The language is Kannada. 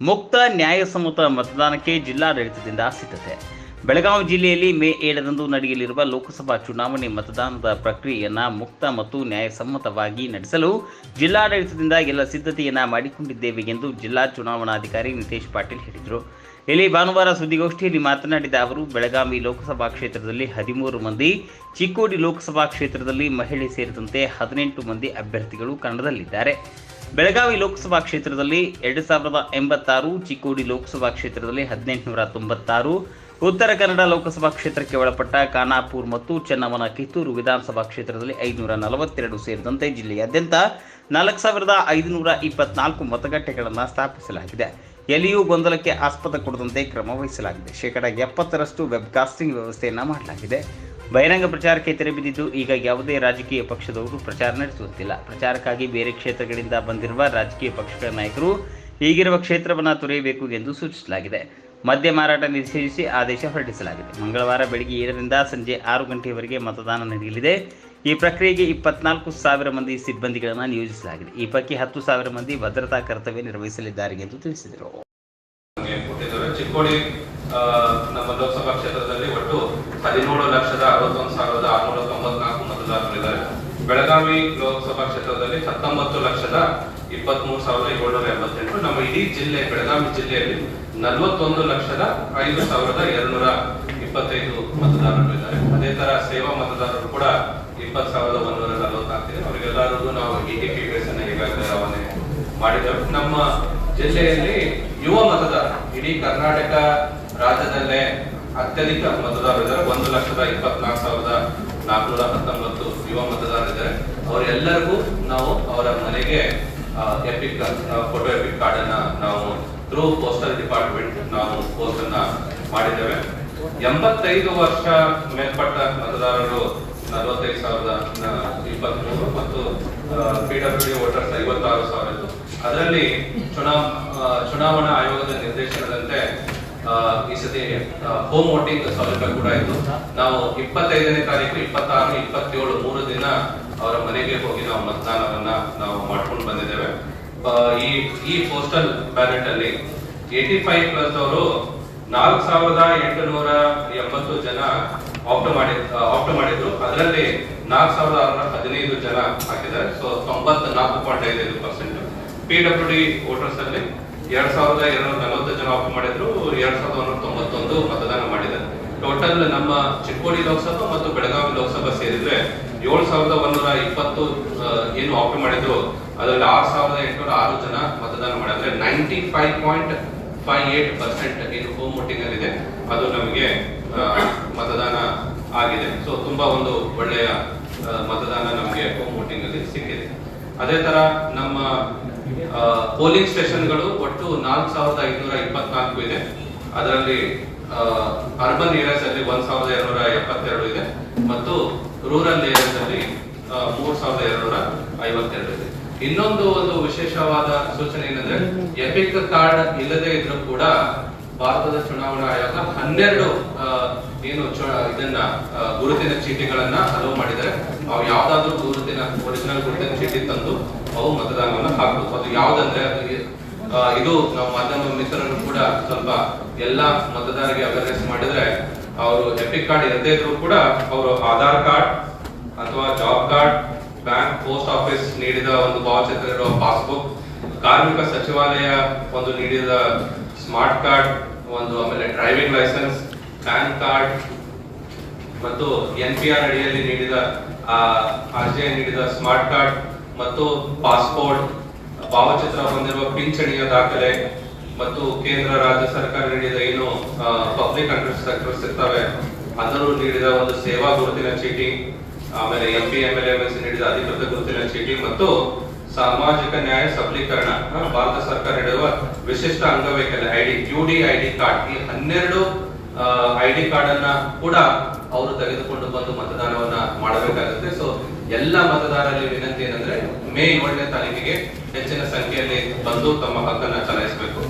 ಮುಕ್ತ ನ್ಯಾಯಸಮ್ಮತ ಮತದಾನಕ್ಕೆ ಜಿಲ್ಲಾಡಳಿತದಿಂದ ಸಿದ್ಧತೆ. ಬೆಳಗಾವಿ ಜಿಲ್ಲೆಯಲ್ಲಿ ಮೇ ಏಳರಂದು ನಡೆಯಲಿರುವ ಲೋಕಸಭಾ ಚುನಾವಣೆ ಮತದಾನದ ಪ್ರಕ್ರಿಯೆಯನ್ನು ಮುಕ್ತ ಮತ್ತು ನ್ಯಾಯಸಮ್ಮತವಾಗಿ ನಡೆಸಲು ಜಿಲ್ಲಾಡಳಿತದಿಂದ ಎಲ್ಲ ಸಿದ್ಧತೆಯನ್ನು ಮಾಡಿಕೊಂಡಿದ್ದೇವೆ ಎಂದು ಜಿಲ್ಲಾ ಚುನಾವಣಾಧಿಕಾರಿ ನಿತೇಶ್ ಪಾಟೀಲ್ ಹೇಳಿದರು. ಇಲ್ಲಿ ಭಾನುವಾರ ಸುದ್ದಿಗೋಷ್ಠಿಯಲ್ಲಿ ಮಾತನಾಡಿದ ಅವರು, ಬೆಳಗಾವಿ ಲೋಕಸಭಾ ಕ್ಷೇತ್ರದಲ್ಲಿ ಹದಿಮೂರು ಮಂದಿ, ಚಿಕ್ಕೋಡಿ ಲೋಕಸಭಾ ಕ್ಷೇತ್ರದಲ್ಲಿ ಮಹಿಳೆ ಸೇರಿದಂತೆ ಹದಿನೆಂಟು ಮಂದಿ ಅಭ್ಯರ್ಥಿಗಳು ಕಣದಲ್ಲಿದ್ದಾರೆ ಬೆಳಗಾವಿ ಲೋಕಸಭಾ ಕ್ಷೇತ್ರದಲ್ಲಿ ಎರಡು ಸಾವಿರದ ಎಂಬತ್ತಾರು ಚಿಕ್ಕೋಡಿ ಲೋಕಸಭಾ ಕ್ಷೇತ್ರದಲ್ಲಿ ಹದಿನೆಂಟುನೂರ ತೊಂಬತ್ತಾರು. ಉತ್ತರ ಕನ್ನಡ ಲೋಕಸಭಾ ಕ್ಷೇತ್ರಕ್ಕೆ ಒಳಪಟ್ಟ ಖಾನಾಪುರ್ ಮತ್ತು ಚೆನ್ನವನ ಕಿತ್ತೂರು ವಿಧಾನಸಭಾ ಕ್ಷೇತ್ರದಲ್ಲಿ ಐದುನೂರ ನಲವತ್ತೆರಡು ಸೇರಿದಂತೆ ಜಿಲ್ಲೆಯಾದ್ಯಂತ ನಾಲ್ಕು ಸಾವಿರದ ಐದುನೂರ ಇಪ್ಪತ್ನಾಲ್ಕು ಮತಗಟ್ಟೆಗಳನ್ನು ಸ್ಥಾಪಿಸಲಾಗಿದೆ. ಎಲ್ಲಿಯೂ ಗೊಂದಲಕ್ಕೆ ಆಸ್ಪದ ಕೊಡದಂತೆ ಕ್ರಮ ವಹಿಸಲಾಗಿದೆ. ಶೇಕಡ ಎಪ್ಪತ್ತರಷ್ಟು ವೆಬ್ಕಾಸ್ಟಿಂಗ್ ವ್ಯವಸ್ಥೆಯನ್ನು ಮಾಡಲಾಗಿದೆ. ಬಹಿರಂಗ ಪ್ರಚಾರಕ್ಕೆ ತೆರೆ ಬಿದ್ದಿದ್ದು, ಈಗ ಯಾವುದೇ ರಾಜಕೀಯ ಪಕ್ಷದವರು ಪ್ರಚಾರ ನಡೆಸುತ್ತಿಲ್ಲ. ಪ್ರಚಾರಕ್ಕಾಗಿ ಬೇರೆ ಕ್ಷೇತ್ರಗಳಿಂದ ಬಂದಿರುವ ರಾಜಕೀಯ ಪಕ್ಷಗಳ ನಾಯಕರು ಈಗಿರುವ ಕ್ಷೇತ್ರವನ್ನು ತೊರೆಯಬೇಕು ಎಂದು ಸೂಚಿಸಲಾಗಿದೆ. ಮದ್ಯ ಮಾರಾಟ ನಿಷೇಧಿಸಿ ಆದೇಶ ಹೊರಡಿಸಲಾಗಿದೆ. ಮಂಗಳವಾರ ಬೆಳಗ್ಗೆ ಏಳರಿಂದ ಸಂಜೆ ಆರು ಗಂಟೆಯವರೆಗೆ ಮತದಾನ ನಡೆಯಲಿದೆ. ಈ ಪ್ರಕ್ರಿಯೆಗೆ ಇಪ್ಪತ್ನಾಲ್ಕು ಸಾವಿರ ಮಂದಿ ಸಿಬ್ಬಂದಿಗಳನ್ನು ನಿಯೋಜಿಸಲಾಗಿದೆ. ಈ ಪೈಕಿ ಹತ್ತು ಸಾವಿರ ಮಂದಿ ಭದ್ರತಾ ಕರ್ತವ್ಯ ನಿರ್ವಹಿಸಲಿದ್ದಾರೆ ಎಂದು ತಿಳಿಸಿದರು. ಹದಿನೇಳು ಲಕ್ಷದ ಅರವತ್ತೊಂದು ಸಾವಿರದ ಆರುನೂರ ತೊಂಬತ್ನಾಲ್ಕು ಮತದಾರರಿದ್ದಾರೆ. ಬೆಳಗಾವಿ ಲೋಕಸಭಾ ಕ್ಷೇತ್ರದಲ್ಲಿ ಹತ್ತೊಂಬತ್ತು ಲಕ್ಷದ ಇಪ್ಪತ್ಮೂರು ಸಾವಿರದ ಏಳ್ನೂರ ಎಂಬತ್ತೆಂಟು. ನಮ್ಮ ಇಡೀ ಜಿಲ್ಲೆ, ಬೆಳಗಾವಿ ಜಿಲ್ಲೆಯಲ್ಲಿ ನಲವತ್ತೊಂದು ಲಕ್ಷದ ಐದು ಸಾವಿರದ ಎರಡ್ನೂರ ಇಪ್ಪತ್ತೈದು ಮತದಾರರಿದ್ದಾರೆ. ಅದೇ ತರ ಸೇವಾ ಮತದಾರರು ಕೂಡ ಇಪ್ಪತ್ತು ಸಾವಿರದ ಒಂದೂರ ನಲವತ್ತಾಗ್ತಿದೆ ಅವರಿಗೆಲ್ಲರಿಗೂ ನಾವು ಈ ಟಿ ಪಿ ಅನ್ನ ಈಗಾಗಲೇ ರವಾನೆ ಮಾಡಿದ್ದೇವೆ ನಮ್ಮ ಜಿಲ್ಲೆಯಲ್ಲಿ ಯುವ ಮತದಾರ ಇಡೀ ಕರ್ನಾಟಕ ರಾಜ್ಯದಲ್ಲೇ ಅತ್ಯಧಿಕ ಮತದಾರರಿದ್ದಾರೆ. ಒಂದು ಲಕ್ಷದ ಇಪ್ಪತ್ನಾಲ್ಕು ಸಾವಿರದ ನಾಲ್ಕುನೂರ ಹತ್ತೊಂಬತ್ತು ಯುವ ಮತದಾರರಿದ್ದಾರೆ. ಅವರೆಲ್ಲರಿಗೂ ನಾವು ಅವರ ಮನೆಗೆ ಎಪಿಕ್ ಫೋಟೋ ಎಪಿಕ್ ಕಾರ್ಡ್ ಅನ್ನ ನಾವು ಥ್ರೂ ಪೋಸ್ಟಲ್ ಡಿಪಾರ್ಟ್ಮೆಂಟ್ ನಾವು ಪೋಸ್ಟ್ ಅನ್ನ ಮಾಡಿದ್ದೇವೆ. ಎಂಬತ್ತೈದು ವರ್ಷ ಮೇಲ್ಪಟ್ಟ ಮತದಾರರು ನಲವತ್ತೈದು ಸಾವಿರದ ಇಪ್ಪತ್ಮೂರು ಮತ್ತು ಪಿ ಡಬ್ಲ್ಯೂ ವೋಟರ್ಸ್ ಐವತ್ತಾರು ಸಾವಿರ ಅದರಲ್ಲಿ ಚುನಾವ್ ಚುನಾವಣಾ ಆಯೋಗದ ನಿರ್ದೇಶನದಂತೆ ಈ ಸತಿ ಹೋಮ್ ವೋಟಿಂಗ್ ಸೌಲಭ್ಯ ಕೂಡ ಇತ್ತು. ನಾವು ಇಪ್ಪತ್ತೈದನೇ ತಾರೀಕು, ಇಪ್ಪತ್ತಾರು, ಇಪ್ಪತ್ತೇಳು, ಮೂರು ದಿನ ಅವರ ಮನೆಗೆ ಹೋಗಿ ನಾವು ಮತದಾನವನ್ನ ನಾವು ಮಾಡ್ಕೊಂಡು ಬಂದಿದ್ದೇವೆ. ಈ ಈ ಪೋಸ್ಟಲ್ ಬ್ಯಾಲೆಟ್ ಅಲ್ಲಿ ಏಟಿ ಫೈವ್ ಪ್ಲಸ್ ಅವರು ನಾಲ್ಕು ಸಾವಿರದ ಎಂಟುನೂರ ಎಂಬತ್ತು ಜನ ಆಪ್ಟ್ ಮಾಡಿ ಆಪ್ಟ್ ಮಾಡಿದ್ರು. ಅದರಲ್ಲಿ ನಾಲ್ಕು ಸಾವಿರದ ಆರುನೂರ ಹದಿನೈದು ಜನ ಹಾಕಿದ್ದಾರೆ. ಸೊ ತೊಂಬತ್ ನಾಲ್ಕು ಪಾಯಿಂಟ್ ಐದೈದು percent P W D voters ಅಲ್ಲಿ ಎರಡ್ ಸಾವಿರದ ಎರಡ್ನೂರ ನಲವತ್ತು ಜನ ಆಫ್ ಮಾಡಿದ್ರು, ಎರಡ್ ಸಾವಿರದ ಒಂಬೈನೂರ ತೊಂಬತ್ತೊಂದು ಮತದಾನ ಮಾಡಿದ್ದಾರೆ ಟೋಟಲ್ ನಮ್ಮ ಚಿಕ್ಕೋಡಿ ಲೋಕಸಭಾ ಮತ್ತು ಬೆಳಗಾವಿ ಲೋಕಸಭಾ ಸೇರಿದ್ರೆ ಏಳು ಸಾವಿರದ ಒಂದೂರ ಇಪ್ಪತ್ತು ಏನು ಆಫ್ ಮಾಡಿದ್ರು, ಅದರಲ್ಲಿ ಆರು ಸಾವಿರದ ಎಂಟುನೂರ ಆರು ಜನ ಮತದಾನ ಮಾಡಿದ್ರೆ ninety five point five eight percent ಏನು ಹೋಮ್ ವೋಟಿಂಗ್ ಅಲ್ಲಿ ಇದೆ ಅದು ನಮಗೆ ಮತದಾನ ಆಗಿದೆ. ಸೊ ತುಂಬಾ ಒಂದು ಒಳ್ಳೆಯ ಮತದಾನ ನಮಗೆ ಹೋಮ್ ವೋಟಿಂಗ್ ಅಲ್ಲಿ ಸಿಕ್ಕಿದೆ. ಅದೇ ತರ ನಮ್ಮ ಪೋಲಿಂಗ್ ಸ್ಟೇಷನ್ಗಳು ಒಟ್ಟು ನಾಲ್ಕು ಸಾವಿರದ ಐನೂರ ಇಪ್ಪತ್ನಾಲ್ಕು ಇದೆ. ಅದರಲ್ಲಿ ಅರ್ಬನ್ ಏರಿಯಾಸ್ ಅಲ್ಲಿ ಒಂದ್ ಸಾವಿರದ ಎರಡ್ನೂರ ಎಪ್ಪತ್ತೆರಡು ಇದೆ ಮತ್ತು ರೂರಲ್ ಏರಿಯಾಸ್ ಅಲ್ಲಿ ಮೂರ್ ಸಾವಿರದ ಎರಡ್ನೂರ ಐವತ್ತೆರಡು ಇದೆ. ಇನ್ನೊಂದು ಒಂದು ವಿಶೇಷವಾದ ಸೂಚನೆ ಏನಂದ್ರೆ, ಎಪಿಕ್ ಕಾರ್ಡ್ ಇಲ್ಲದೆ ಇದ್ರೂ ಕೂಡ ಭಾರತದ ಚುನಾವಣಾ ಆಯೋಗ ಹನ್ನೆರಡು ಏನು ಇದನ್ನ ಗುರುತಿನ ಚೀಟಿಗಳನ್ನ ಅಲೋ ಮಾಡಿದರೆ ಅವು ಯಾವ್ದಾದ್ರು ಗುರುತಿನ ಒರಿಜಿನಲ್ ಗುರುತಿನ ಚೀಟಿ ತಂದು ಅವು ಮತದಾನವನ್ನು ಹಾಕಬಹುದು ಅದು ಯಾವ್ದಂದ್ರೆ ಇದು ನಾವು ಮಾಧ್ಯಮ ಮಿತ್ರರು ಕೂಡ ಸ್ವಲ್ಪ ಎಲ್ಲ ಮತದಾರರಿಗೆ ಅವೇರ್ನೆಸ್ ಮಾಡಿದ್ರೆ ಅವರು ಎಪಿಕ್ ಕಾರ್ಡ್ ಇರದೇ ಇದ್ರು ಕೂಡ ಅವರು ಆಧಾರ್ ಕಾರ್ಡ್ ಅಥವಾ job card bank post office ನೀಡಿದ ಒಂದು ಭಾವಚಿತ್ರ ಇರುವ ಪಾಸ್ಬುಕ್ ಕಾರ್ಮಿಕ ಸಚಿವಾಲಯ ಒಂದು ನೀಡಿದ ಸ್ಮಾರ್ಟ್ ಕಾರ್ಡ್ ಒಂದು ಆಮೇಲೆ ಡ್ರೈವಿಂಗ್ ಲೈಸೆನ್ಸ್ ಪ್ಯಾನ್ ಕಾರ್ಡ್ ಮತ್ತು ಎನ್ ಪಿ ಆರ್ ಅಡಿಯಲ್ಲಿ ನೀಡಿದ, ಆ ಜೆ ನೀಡಿದ ಸ್ಮಾರ್ಟ್ ಕಾರ್ಡ್ ಮತ್ತು ಪಾಸ್ಪೋರ್ಟ್ ಭಾವಚಿತ್ರ ಹೊಂದಿರುವ ಪಿಂಚಣಿಯ ದಾಖಲೆ ಮತ್ತು ಕೇಂದ್ರ, ರಾಜ್ಯ ಸರ್ಕಾರ ನೀಡಿದ ಏನು ಪಬ್ಲಿಕ್ ಅಡ್ರೆಸ್ ಇರ್ತವೆ, ಅದನ್ನು ನೀಡಿದ ಒಂದು ಸೇವಾ ಗುರುತಿನ ಚೀಟಿ, ಆಮೇಲೆ M P M L M S ನೀಡಿದ ಅಧಿಕೃತ ಗುರುತಿನ ಚೀಟಿ ಮತ್ತು ಸಾಮಾಜಿಕ ನ್ಯಾಯ ಸಬಲೀಕರಣ ಭಾರತ ಸರ್ಕಾರ ನೀಡುವ ವಿಶಿಷ್ಟ ಅಂಗವೈಕಲ್ಯ ID U D I D card ಈ ಹನ್ನೆರಡು ಐ ಡಿ ಕಾರ್ಡ್ ಅನ್ನ ಕೂಡ ಅವರು ತೆಗೆದುಕೊಂಡು ಬಂದು ಮತದಾನವನ್ನ ಮಾಡಬೇಕಾಗುತ್ತೆ. ಸೊ ಎಲ್ಲ ಮತದಾರರಲ್ಲಿ ವಿನಂತಿ ಏನಂದ್ರೆ ಮೇ ಏಳನೇ ತಾರೀಕಿಗೆ ಹೆಚ್ಚಿನ ಸಂಖ್ಯೆಯಲ್ಲಿ ಬಂದು ತಮ್ಮ ಹಕ್ಕನ್ನ ಚಲಾಯಿಸಬೇಕು.